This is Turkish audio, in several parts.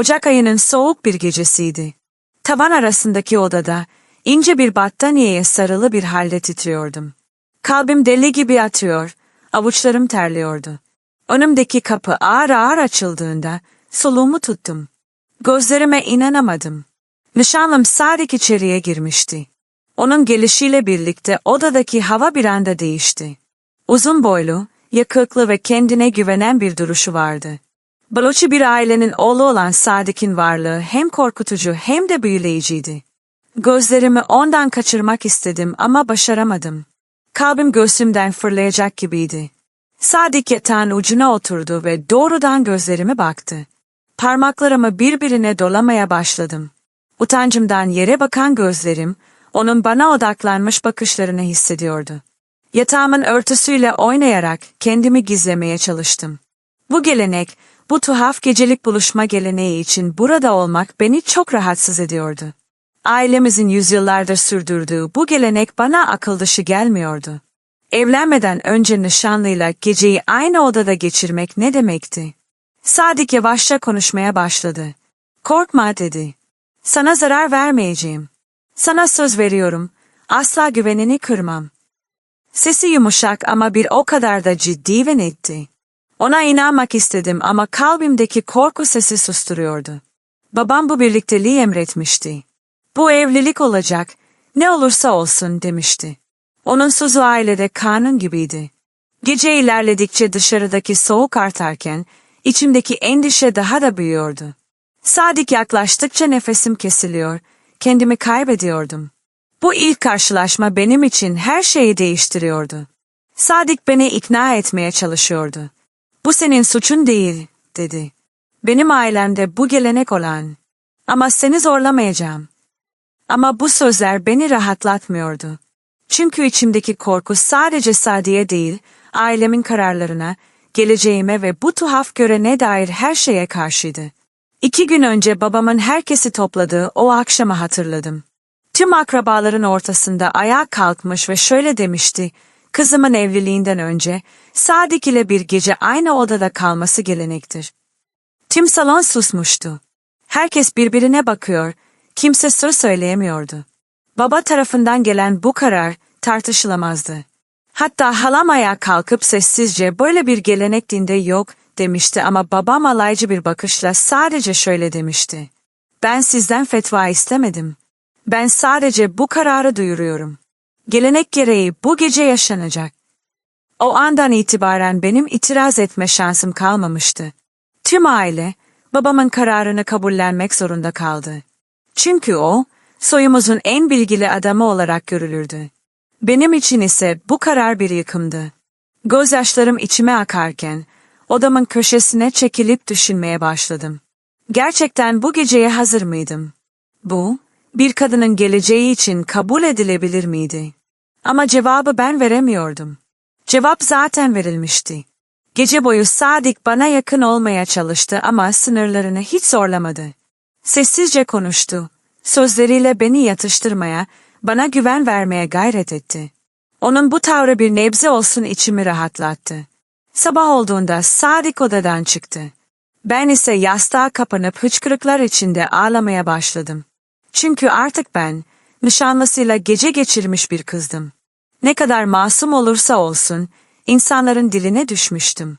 Ocak ayının soğuk bir gecesiydi. Tavan arasındaki odada ince bir battaniyeye sarılı bir halde titriyordum. Kalbim deli gibi atıyor, avuçlarım terliyordu. Önümdeki kapı ağır ağır açıldığında soluğumu tuttum. Gözlerime inanamadım. Nişanlım Sadik içeriye girmişti. Onun gelişiyle birlikte odadaki hava bir anda değişti. Uzun boylu, yakıklı ve kendine güvenen bir duruşu vardı. Baloçi bir ailenin oğlu olan Sadik'in varlığı hem korkutucu hem de büyüleyiciydi. Gözlerimi ondan kaçırmak istedim ama başaramadım. Kalbim göğsümden fırlayacak gibiydi. Sadik yatağın ucuna oturdu ve doğrudan gözlerime baktı. Parmaklarımı birbirine dolamaya başladım. Utancımdan yere bakan gözlerim, onun bana odaklanmış bakışlarını hissediyordu. Yatağımın örtüsüyle oynayarak kendimi gizlemeye çalıştım. Bu gelenek, bu tuhaf gecelik buluşma geleneği için burada olmak beni çok rahatsız ediyordu. Ailemizin yüzyıllardır sürdürdüğü bu gelenek bana akıl dışı gelmiyordu. Evlenmeden önce nişanlıyla geceyi aynı odada geçirmek ne demekti? Sadik yavaşça konuşmaya başladı. Korkma dedi. Sana zarar vermeyeceğim. Sana söz veriyorum. Asla güvenini kırmam. Sesi yumuşak ama bir o kadar da ciddi ve netti. Ona inanmak istedim ama kalbimdeki korku sesi susturuyordu. Babam bu birlikteliği emretmişti. Bu evlilik olacak, ne olursa olsun demişti. Onun sözü ailede kanun gibiydi. Gece ilerledikçe dışarıdaki soğuk artarken, içimdeki endişe daha da büyüyordu. Sadik yaklaştıkça nefesim kesiliyor, kendimi kaybediyordum. Bu ilk karşılaşma benim için her şeyi değiştiriyordu. Sadik beni ikna etmeye çalışıyordu. Bu senin suçun değil, dedi. Benim ailemde bu gelenek olan. Ama seni zorlamayacağım. Ama bu sözler beni rahatlatmıyordu. Çünkü içimdeki korku sadece Sadiye değil, ailemin kararlarına, geleceğime ve bu tuhaf görene dair her şeye karşıydı. İki gün önce babamın herkesi topladığı o akşamı hatırladım. Tüm akrabaların ortasında ayağa kalkmış ve şöyle demişti, kızımın evliliğinden önce Sadik ile bir gece aynı odada kalması gelenektir. Tüm salon susmuştu. Herkes birbirine bakıyor, kimse söz söyleyemiyordu. Baba tarafından gelen bu karar tartışılamazdı. Hatta halam ayağa kalkıp sessizce böyle bir gelenek dinde yok demişti ama babam alaycı bir bakışla sadece şöyle demişti. Ben sizden fetva istemedim. Ben sadece bu kararı duyuruyorum. Gelenek gereği bu gece yaşanacak. O andan itibaren benim itiraz etme şansım kalmamıştı. Tüm aile babamın kararını kabullenmek zorunda kaldı. Çünkü o, soyumuzun en bilgili adamı olarak görülürdü. Benim için ise bu karar bir yıkımdı. Gözyaşlarım içime akarken, odamın köşesine çekilip düşünmeye başladım. Gerçekten bu geceye hazır mıydım? Bu, bir kadının geleceği için kabul edilebilir miydi? Ama cevabı ben veremiyordum. Cevap zaten verilmişti. Gece boyu Sadik bana yakın olmaya çalıştı ama sınırlarını hiç zorlamadı. Sessizce konuştu. Sözleriyle beni yatıştırmaya, bana güven vermeye gayret etti. Onun bu tavrı bir nebze olsun içimi rahatlattı. Sabah olduğunda Sadik odadan çıktı. Ben ise yastığa kapanıp hıçkırıklar içinde ağlamaya başladım. Çünkü artık ben, nişanlısıyla gece geçirmiş bir kızdım. Ne kadar masum olursa olsun, insanların diline düşmüştüm.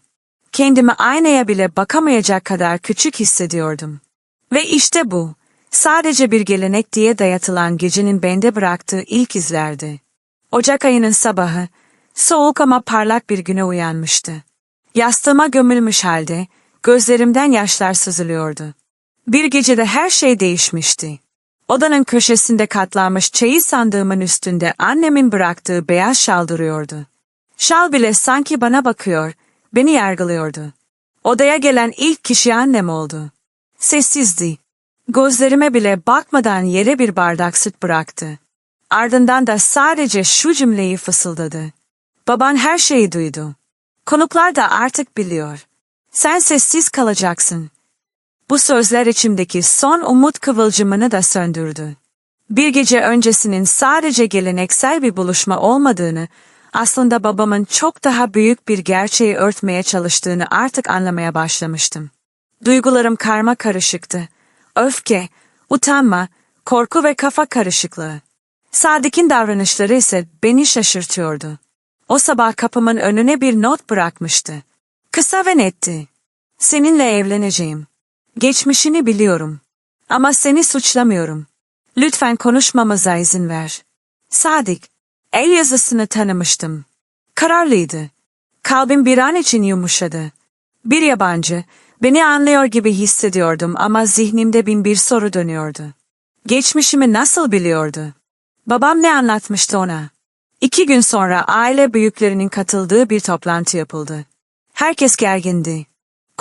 Kendimi aynaya bile bakamayacak kadar küçük hissediyordum. Ve işte bu, sadece bir gelenek diye dayatılan gecenin bende bıraktığı ilk izlerdi. Ocak ayının sabahı, soğuk ama parlak bir güne uyanmıştı. Yastığıma gömülmüş halde, gözlerimden yaşlar süzülüyordu. Bir gecede her şey değişmişti. Odanın köşesinde katlanmış çeyiz sandığımın üstünde annemin bıraktığı beyaz şal duruyordu. Şal bile sanki bana bakıyor, beni yargılıyordu. Odaya gelen ilk kişi annem oldu. Sessizdi. Gözlerime bile bakmadan yere bir bardak süt bıraktı. Ardından da sadece şu cümleyi fısıldadı. Baban her şeyi duydu. Konuklar da artık biliyor. Sen sessiz kalacaksın. Bu sözler içimdeki son umut kıvılcımını da söndürdü. Bir gece öncesinin sadece geleneksel bir buluşma olmadığını, aslında babamın çok daha büyük bir gerçeği örtmeye çalıştığını artık anlamaya başlamıştım. Duygularım karma karışıktı. Öfke, utanma, korku ve kafa karışıklığı. Sadık'ın davranışları ise beni şaşırtıyordu. O sabah kapımın önüne bir not bırakmıştı. Kısa ve netti. Seninle evleneceğim. Geçmişini biliyorum. Ama seni suçlamıyorum. Lütfen konuşmamıza izin ver. Sadık, el yazısını tanımıştım. Kararlıydı. Kalbim bir an için yumuşadı. Bir yabancı, beni anlıyor gibi hissediyordum ama zihnimde bin bir soru dönüyordu. Geçmişimi nasıl biliyordu? Babam ne anlatmıştı ona? İki gün sonra aile büyüklerinin katıldığı bir toplantı yapıldı. Herkes gergindi.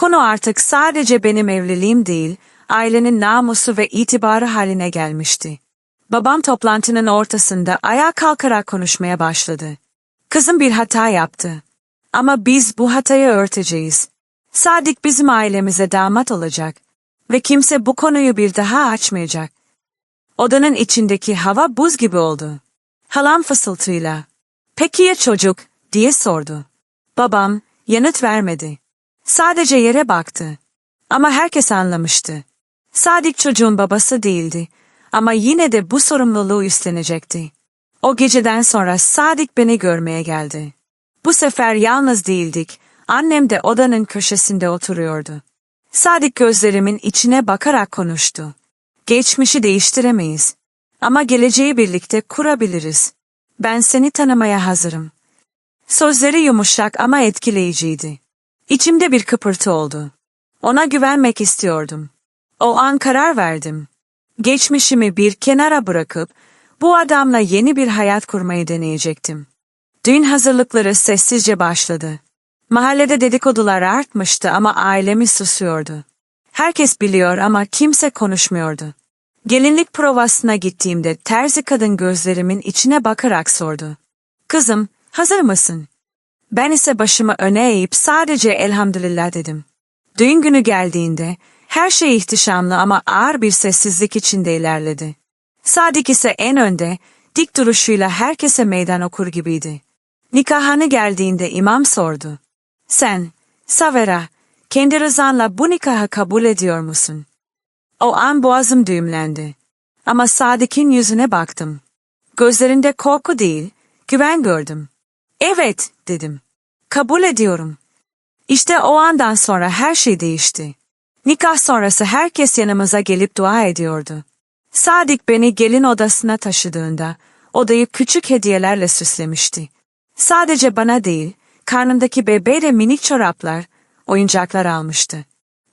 Konu artık sadece benim evliliğim değil, ailenin namusu ve itibarı haline gelmişti. Babam toplantının ortasında ayağa kalkarak konuşmaya başladı. Kızım bir hata yaptı. Ama biz bu hatayı örteceğiz. Sadık bizim ailemize damat olacak. Ve kimse bu konuyu bir daha açmayacak. Odanın içindeki hava buz gibi oldu. Halam fısıltıyla. Peki ya çocuk? diye sordu. Babam yanıt vermedi. Sadece yere baktı. Ama herkes anlamıştı. Sadık çocuğun babası değildi. Ama yine de bu sorumluluğu üstlenecekti. O geceden sonra Sadık beni görmeye geldi. Bu sefer yalnız değildik. Annem de odanın köşesinde oturuyordu. Sadık gözlerimin içine bakarak konuştu. Geçmişi değiştiremeyiz. Ama geleceği birlikte kurabiliriz. Ben seni tanımaya hazırım. Sözleri yumuşak ama etkileyiciydi. İçimde bir kıpırtı oldu. Ona güvenmek istiyordum. O an karar verdim. Geçmişimi bir kenara bırakıp bu adamla yeni bir hayat kurmayı deneyecektim. Düğün hazırlıkları sessizce başladı. Mahallede dedikodular artmıştı ama ailemiz susuyordu. Herkes biliyor ama kimse konuşmuyordu. Gelinlik provasına gittiğimde terzi kadın gözlerimin içine bakarak sordu. Kızım, hazır mısın? Ben ise başımı öne eğip sadece elhamdülillah dedim. Düğün günü geldiğinde her şey ihtişamlı ama ağır bir sessizlik içinde ilerledi. Sadık ise en önde, dik duruşuyla herkese meydan okur gibiydi. Nikahını geldiğinde imam sordu. Sen, Savera, kendi rızanla bu nikahı kabul ediyor musun? O an boğazım düğümlendi. Ama Sadık'ın yüzüne baktım. Gözlerinde korku değil, güven gördüm. Evet, dedim. Kabul ediyorum. İşte o andan sonra her şey değişti. Nikah sonrası herkes yanımıza gelip dua ediyordu. Sadık beni gelin odasına taşıdığında odayı küçük hediyelerle süslemişti. Sadece bana değil, karnımdaki bebeğe de minik çoraplar, oyuncaklar almıştı.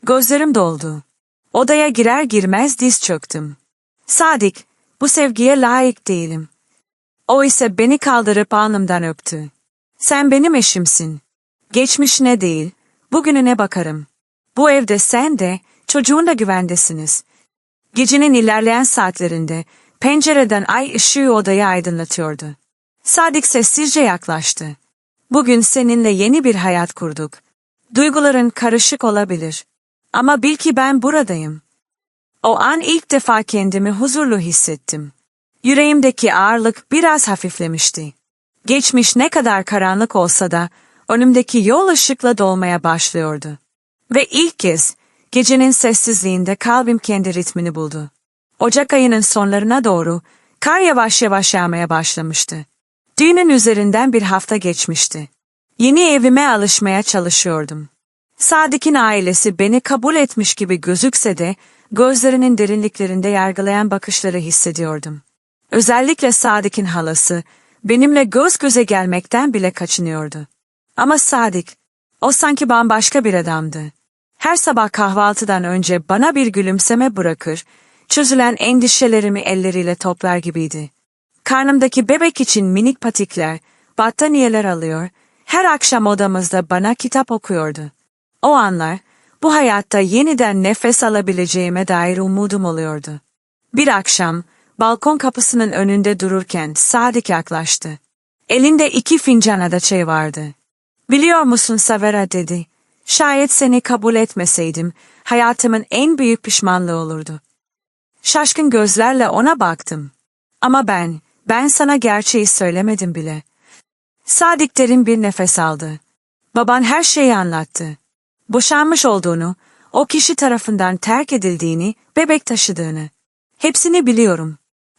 Gözlerim doldu. Odaya girer girmez diz çöktüm. Sadık, bu sevgiye layık değilim. O ise beni kaldırıp alnımdan öptü. Sen benim eşimsin. Geçmişine değil, bugününe bakarım. Bu evde sen de, çocuğun da güvendesiniz. Gecenin ilerleyen saatlerinde pencereden ay ışığı odayı aydınlatıyordu. Sadık sessizce yaklaştı. Bugün seninle yeni bir hayat kurduk. Duyguların karışık olabilir. Ama bil ki ben buradayım. O an ilk defa kendimi huzurlu hissettim. Yüreğimdeki ağırlık biraz hafiflemişti. Geçmiş ne kadar karanlık olsa da önümdeki yol ışıkla dolmaya başlıyordu. Ve ilk kez gecenin sessizliğinde kalbim kendi ritmini buldu. Ocak ayının sonlarına doğru kar yavaş yavaş yağmaya başlamıştı. Düğünün üzerinden bir hafta geçmişti. Yeni evime alışmaya çalışıyordum. Sadık'in ailesi beni kabul etmiş gibi gözükse de gözlerinin derinliklerinde yargılayan bakışları hissediyordum. Özellikle Sadık'in halası benimle göz göze gelmekten bile kaçınıyordu. Ama Sadık, o sanki bambaşka bir adamdı. Her sabah kahvaltıdan önce bana bir gülümseme bırakır, çözülen endişelerimi elleriyle toplar gibiydi. Karnımdaki bebek için minik patikler, battaniyeler alıyor, her akşam odamızda bana kitap okuyordu. O anlar, bu hayatta yeniden nefes alabileceğime dair umudum oluyordu. Bir akşam, balkon kapısının önünde dururken Sadık yaklaştı. Elinde iki fincan ada çay vardı. Biliyor musun Savera dedi. Şayet seni kabul etmeseydim, hayatımın en büyük pişmanlığı olurdu. Şaşkın gözlerle ona baktım. Ama ben, ben sana gerçeği söylemedim bile. Sadık derin bir nefes aldı. Baban her şeyi anlattı. Boşanmış olduğunu, o kişi tarafından terk edildiğini, bebek taşıdığını. Hepsini biliyorum.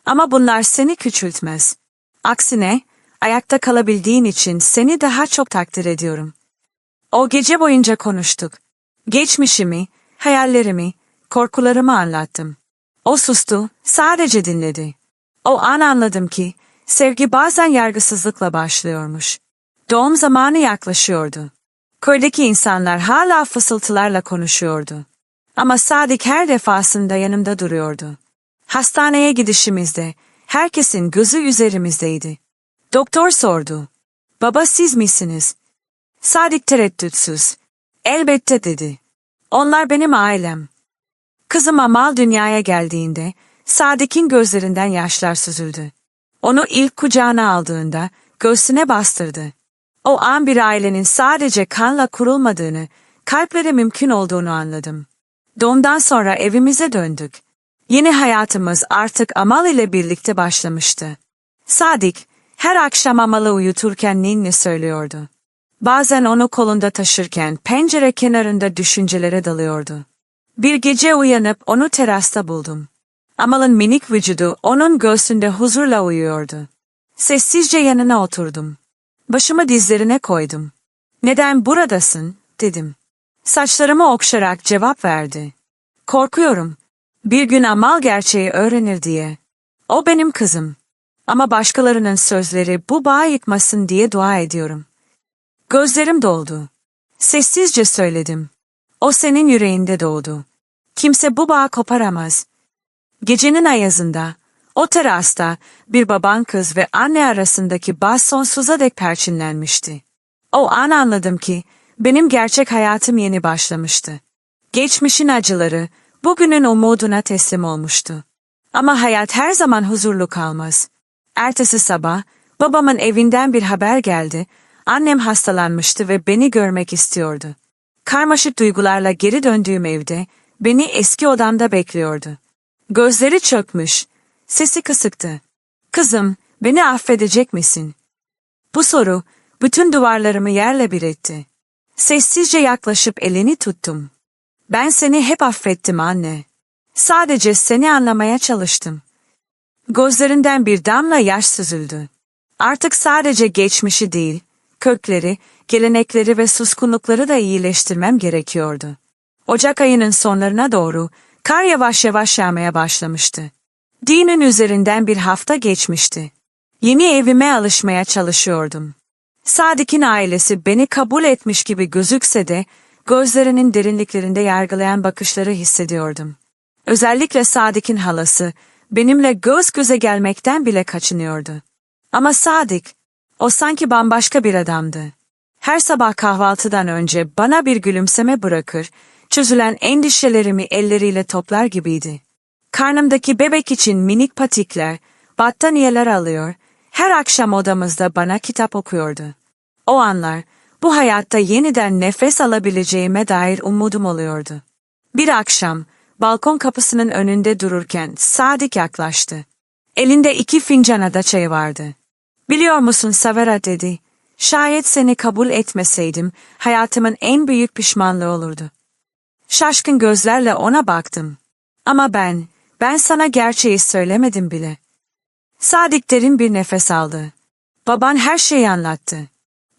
Ama bunlar seni küçültmez. Aksine, ayakta kalabildiğin için seni daha çok takdir ediyorum. O gece boyunca konuştuk. Geçmişimi, hayallerimi, korkularımı anlattım. O sustu, sadece dinledi. O an anladım ki, sevgi bazen yargısızlıkla başlıyormuş. Doğum zamanı yaklaşıyordu. Köydeki insanlar hala fısıltılarla konuşuyordu. Ama Sadık her defasında yanımda duruyordu. Hastaneye gidişimizde herkesin gözü üzerimizdeydi. Doktor sordu. Baba siz misiniz? Sadık tereddütsüz. Elbette dedi. Onlar benim ailem. Kızım Amal dünyaya geldiğinde Sadık'in gözlerinden yaşlar süzüldü. Onu ilk kucağına aldığında göğsüne bastırdı. O an bir ailenin sadece kanla kurulmadığını, kalplere mümkün olduğunu anladım. Doğumdan sonra evimize döndük. Yeni hayatımız artık Amal ile birlikte başlamıştı. Sadık, her akşam Amal'ı uyuturken ninni söylüyordu. Bazen onu kolunda taşırken pencere kenarında düşüncelere dalıyordu. Bir gece uyanıp onu terasta buldum. Amal'ın minik vücudu onun göğsünde huzurla uyuyordu. Sessizce yanına oturdum. Başımı dizlerine koydum. Neden buradasın, dedim. Saçlarımı okşarak cevap verdi. Korkuyorum. Bir gün Amal gerçeği öğrenir diye. O benim kızım. Ama başkalarının sözleri bu bağı yıkmasın diye dua ediyorum. Gözlerim doldu. Sessizce söyledim. O senin yüreğinde doğdu. Kimse bu bağı koparamaz. Gecenin ayazında, o terasta bir baban kız ve anne arasındaki bağ sonsuza dek perçinlenmişti. O an anladım ki benim gerçek hayatım yeni başlamıştı. Geçmişin acıları bugünün umuduna teslim olmuştu. Ama hayat her zaman huzurlu kalmaz. Ertesi sabah babamın evinden bir haber geldi. Annem hastalanmıştı ve beni görmek istiyordu. Karmaşık duygularla geri döndüğüm evde beni eski odamda bekliyordu. Gözleri çökmüş, sesi kısıktı. Kızım, beni affedecek misin? Bu soru bütün duvarlarımı yerle bir etti. Sessizce yaklaşıp elini tuttum. Ben seni hep affettim anne. Sadece seni anlamaya çalıştım. Gözlerinden bir damla yaş süzüldü. Artık sadece geçmişi değil, kökleri, gelenekleri ve suskunlukları da iyileştirmem gerekiyordu. Ocak ayının sonlarına doğru kar yavaş yavaş yağmaya başlamıştı. Dinin üzerinden bir hafta geçmişti. Yeni evime alışmaya çalışıyordum. Sadık'in ailesi beni kabul etmiş gibi gözükse de gözlerinin derinliklerinde yargılayan bakışları hissediyordum. Özellikle Sadık'in halası benimle göz göze gelmekten bile kaçınıyordu. Ama Sadık, o sanki bambaşka bir adamdı. Her sabah kahvaltıdan önce bana bir gülümseme bırakır, çözülen endişelerimi elleriyle toplar gibiydi. Karnımdaki bebek için minik patikler, battaniyeler alıyor, her akşam odamızda bana kitap okuyordu. O anlar, bu hayatta yeniden nefes alabileceğime dair umudum oluyordu. Bir akşam, balkon kapısının önünde dururken Sadık yaklaştı. Elinde iki fincan ada çay vardı. Biliyor musun Savera dedi, şayet seni kabul etmeseydim hayatımın en büyük pişmanlığı olurdu. Şaşkın gözlerle ona baktım. Ama ben, ben sana gerçeği söylemedim bile. Sadık derin bir nefes aldı. Baban her şeyi anlattı.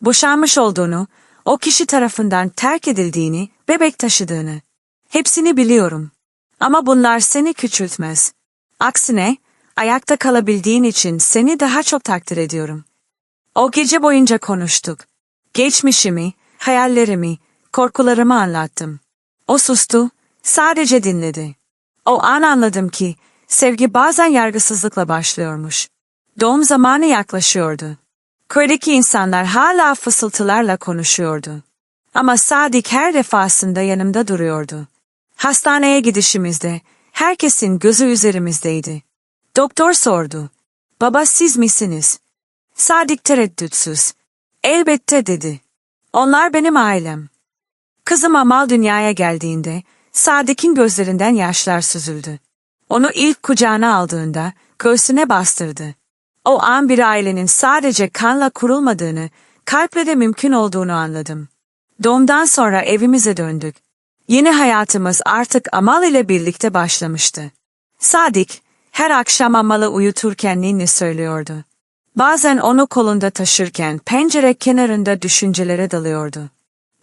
Boşanmış olduğunu, o kişi tarafından terk edildiğini, bebek taşıdığını. Hepsini biliyorum. Ama bunlar seni küçültmez. Aksine, ayakta kalabildiğin için seni daha çok takdir ediyorum. O gece boyunca konuştuk. Geçmişimi, hayallerimi, korkularımı anlattım. O sustu, sadece dinledi. O an anladım ki, sevgi bazen yargısızlıkla başlıyormuş. Doğum zamanı yaklaşıyordu. Köydeki insanlar hala fısıltılarla konuşuyordu. Ama Sadık her defasında yanımda duruyordu. Hastaneye gidişimizde herkesin gözü üzerimizdeydi. Doktor sordu. Baba siz misiniz? Sadık tereddütsüz. Elbette dedi. Onlar benim ailem. Kızım Amal dünyaya geldiğinde Sadık'ın gözlerinden yaşlar süzüldü. Onu ilk kucağına aldığında göğsüne bastırdı. O an bir ailenin sadece kanla kurulmadığını, kalple de mümkün olduğunu anladım. Doğumdan sonra evimize döndük. Yeni hayatımız artık Amal ile birlikte başlamıştı. Sadik, her akşam Amal'ı uyuturken ninni söylüyordu. Bazen onu kolunda taşırken pencere kenarında düşüncelere dalıyordu.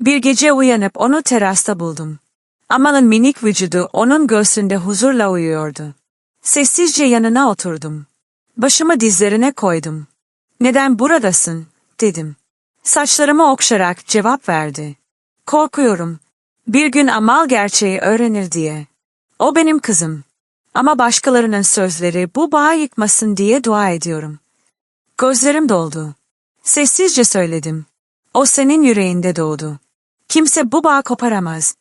Bir gece uyanıp onu terasta buldum. Amal'ın minik vücudu onun göğsünde huzurla uyuyordu. Sessizce yanına oturdum. Başımı dizlerine koydum. Neden buradasın, dedim. Saçlarımı okşarak cevap verdi. Korkuyorum. Bir gün Amal gerçeği öğrenir diye. O benim kızım. Ama başkalarının sözleri bu bağı yıkmasın diye dua ediyorum. Gözlerim doldu. Sessizce söyledim. O senin yüreğinde doğdu. Kimse bu bağı koparamaz.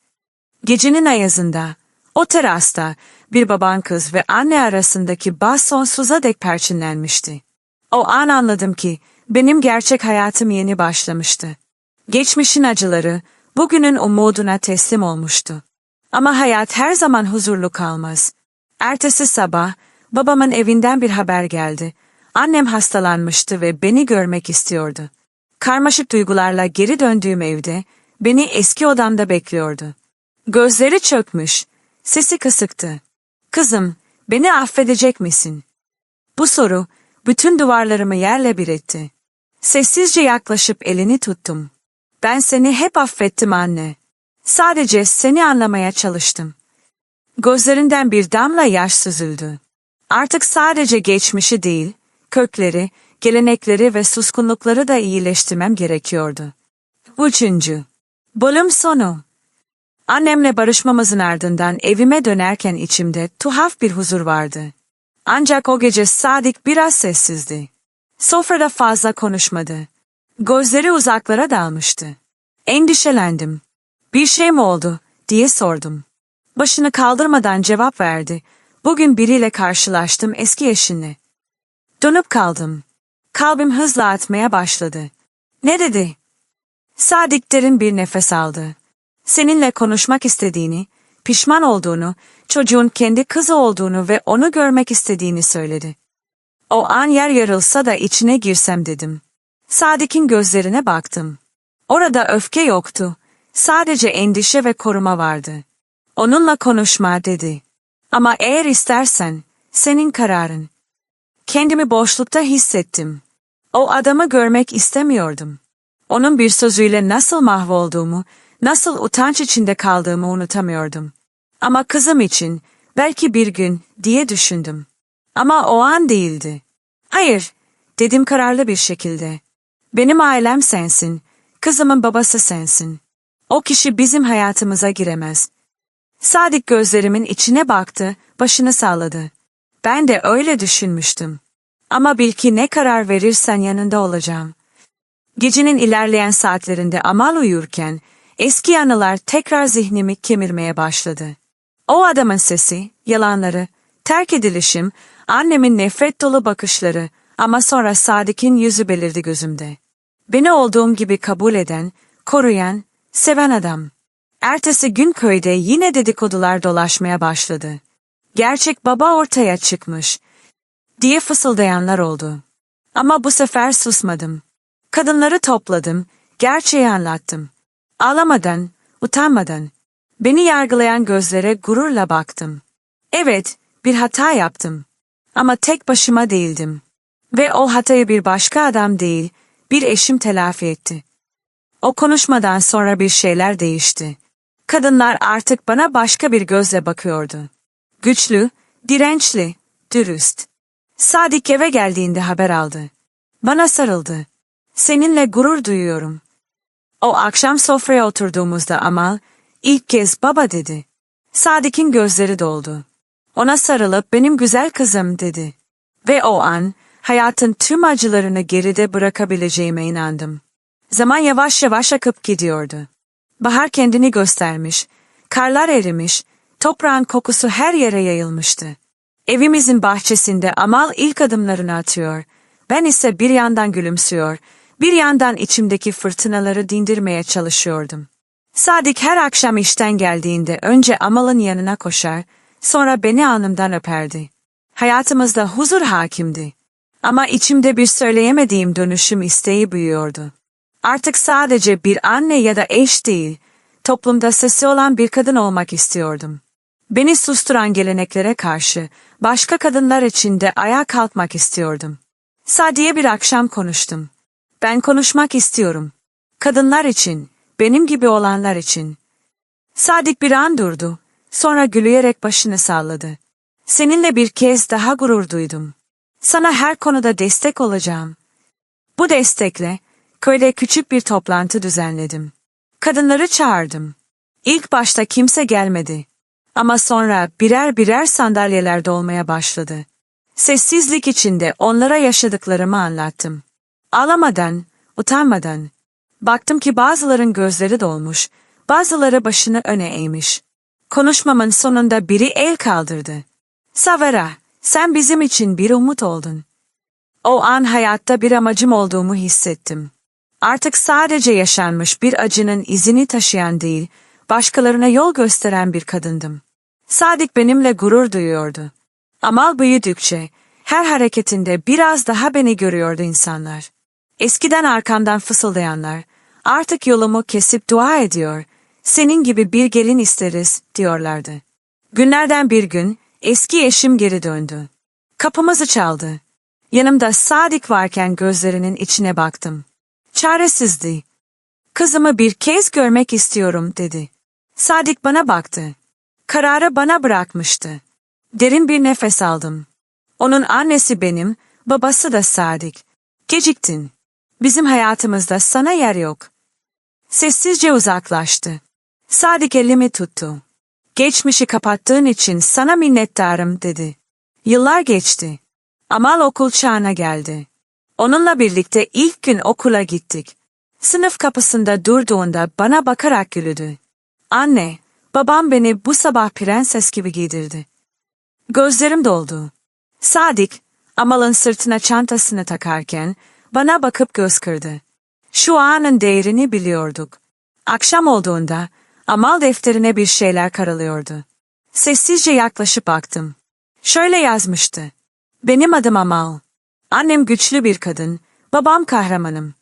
Gecenin ayazında, o terasta bir baban kız ve anne arasındaki bağ sonsuza dek perçinlenmişti. O an anladım ki benim gerçek hayatım yeni başlamıştı. Geçmişin acıları bugünün umuduna teslim olmuştu. Ama hayat her zaman huzurlu kalmaz. Ertesi sabah babamın evinden bir haber geldi. Annem hastalanmıştı ve beni görmek istiyordu. Karmaşık duygularla geri döndüğüm evde beni eski odamda bekliyordu. Gözleri çökmüş, sesi kısıktı. Kızım, beni affedecek misin? Bu soru bütün duvarlarımı yerle bir etti. Sessizce yaklaşıp elini tuttum. Ben seni hep affettim anne. Sadece seni anlamaya çalıştım. Gözlerinden bir damla yaş süzüldü. Artık sadece geçmişi değil, kökleri, gelenekleri ve suskunlukları da iyileştirmem gerekiyordu. Üçüncü. Bölüm sonu. Annemle barışmamızın ardından evime dönerken içimde tuhaf bir huzur vardı. Ancak o gece Sadik biraz sessizdi. Sofrada fazla konuşmadı. Gözleri uzaklara dalmıştı. Endişelendim. Bir şey mi oldu diye sordum. Başını kaldırmadan cevap verdi. Bugün biriyle karşılaştım eski eşinle. Donup kaldım. Kalbim hızla atmaya başladı. Ne dedi? Sadik derin bir nefes aldı. Seninle konuşmak istediğini, pişman olduğunu, çocuğun kendi kızı olduğunu ve onu görmek istediğini söyledi. O an yer yarılsa da içine girsem dedim. Sadik'in gözlerine baktım. Orada öfke yoktu. Sadece endişe ve koruma vardı. Onunla konuşma dedi. Ama eğer istersen, senin kararın. Kendimi boşlukta hissettim. O adamı görmek istemiyordum. Onun bir sözüyle nasıl mahvolduğumu, nasıl utanç içinde kaldığımı unutamıyordum. Ama kızım için, belki bir gün, diye düşündüm. Ama o an değildi. Hayır, dedim kararlı bir şekilde. Benim ailem sensin, kızımın babası sensin. O kişi bizim hayatımıza giremez. Sadik gözlerimin içine baktı, başını salladı. Ben de öyle düşünmüştüm. Ama bil ki ne karar verirsen yanında olacağım. Gecenin ilerleyen saatlerinde Amal uyurken, eski anılar tekrar zihnimi kemirmeye başladı. O adamın sesi, yalanları, terk edilişim, annemin nefret dolu bakışları ama sonra Sadık'ın yüzü belirdi gözümde. Beni olduğum gibi kabul eden, koruyan, seven adam. Ertesi gün köyde yine dedikodular dolaşmaya başladı. Gerçek baba ortaya çıkmış, diye fısıldayanlar oldu. Ama bu sefer susmadım. Kadınları topladım, gerçeği anlattım. Ağlamadan, utanmadan, beni yargılayan gözlere gururla baktım. Evet, bir hata yaptım. Ama tek başıma değildim. Ve o hatayı bir başka adam değil, bir eşim telafi etti. O konuşmadan sonra bir şeyler değişti. Kadınlar artık bana başka bir gözle bakıyordu. Güçlü, dirençli, dürüst. Sadik eve geldiğinde haber aldı. Bana sarıldı. Seninle gurur duyuyorum. O akşam sofraya oturduğumuzda Amal, ilk kez baba dedi. Sadik'in gözleri doldu. Ona sarılıp benim güzel kızım dedi. Ve o an, hayatın tüm acılarını geride bırakabileceğime inandım. Zaman yavaş yavaş akıp gidiyordu. Bahar kendini göstermiş, karlar erimiş, toprağın kokusu her yere yayılmıştı. Evimizin bahçesinde Amal ilk adımlarını atıyor, ben ise bir yandan gülümsüyor, bir yandan içimdeki fırtınaları dindirmeye çalışıyordum. Sadik her akşam işten geldiğinde önce Amal'ın yanına koşar, sonra beni anımdan öperdi. Hayatımızda huzur hakimdi. Ama içimde bir söyleyemediğim dönüşüm isteği büyüyordu. Artık sadece bir anne ya da eş değil, toplumda sesi olan bir kadın olmak istiyordum. Beni susturan geleneklere karşı başka kadınlar için de ayağa kalkmak istiyordum. Sadiye bir akşam konuştum. Ben konuşmak istiyorum. Kadınlar için, benim gibi olanlar için. Sadik bir an durdu, sonra gülüyerek başını salladı. Seninle bir kez daha gurur duydum. Sana her konuda destek olacağım. Bu destekle köyde küçük bir toplantı düzenledim. Kadınları çağırdım. İlk başta kimse gelmedi. Ama sonra birer birer sandalyeler dolmaya başladı. Sessizlik içinde onlara yaşadıklarımı anlattım. Ağlamadan, utanmadan. Baktım ki bazıların gözleri dolmuş, bazıları başını öne eğmiş. Konuşmamın sonunda biri el kaldırdı. Savera, sen bizim için bir umut oldun. O an hayatta bir amacım olduğumu hissettim. Artık sadece yaşanmış bir acının izini taşıyan değil, başkalarına yol gösteren bir kadındım. Sadik benimle gurur duyuyordu. Amal büyüdükçe, her hareketinde biraz daha beni görüyordu insanlar. Eskiden arkamdan fısıldayanlar, artık yolumu kesip dua ediyor, senin gibi bir gelin isteriz, diyorlardı. Günlerden bir gün, eski eşim geri döndü. Kapımızı çaldı. Yanımda Sadik varken gözlerinin içine baktım. Çaresizdi. Kızımı bir kez görmek istiyorum, dedi. Sadik bana baktı. Kararı bana bırakmıştı. Derin bir nefes aldım. Onun annesi benim, babası da Sadik. Geciktin. Bizim hayatımızda sana yer yok. Sessizce uzaklaştı. Sadik elimi tuttu. Geçmişi kapattığın için sana minnettarım dedi. Yıllar geçti. Amal okul çağına geldi. Onunla birlikte ilk gün okula gittik. Sınıf kapısında durduğunda bana bakarak güldü. Anne, babam beni bu sabah prenses gibi giydirdi. Gözlerim doldu. Sadik, Amal'ın sırtına çantasını takarken bana bakıp göz kırdı. Şu anın değerini biliyorduk. Akşam olduğunda Amal defterine bir şeyler karalıyordu. Sessizce yaklaşıp baktım. Şöyle yazmıştı. Benim adım Amal. Annem güçlü bir kadın, babam kahramanım.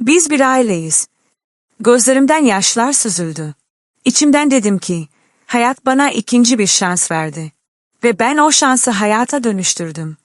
Biz bir aileyiz. Gözlerimden yaşlar süzüldü. İçimden dedim ki, hayat bana ikinci bir şans verdi. Ve ben o şansı hayata dönüştürdüm.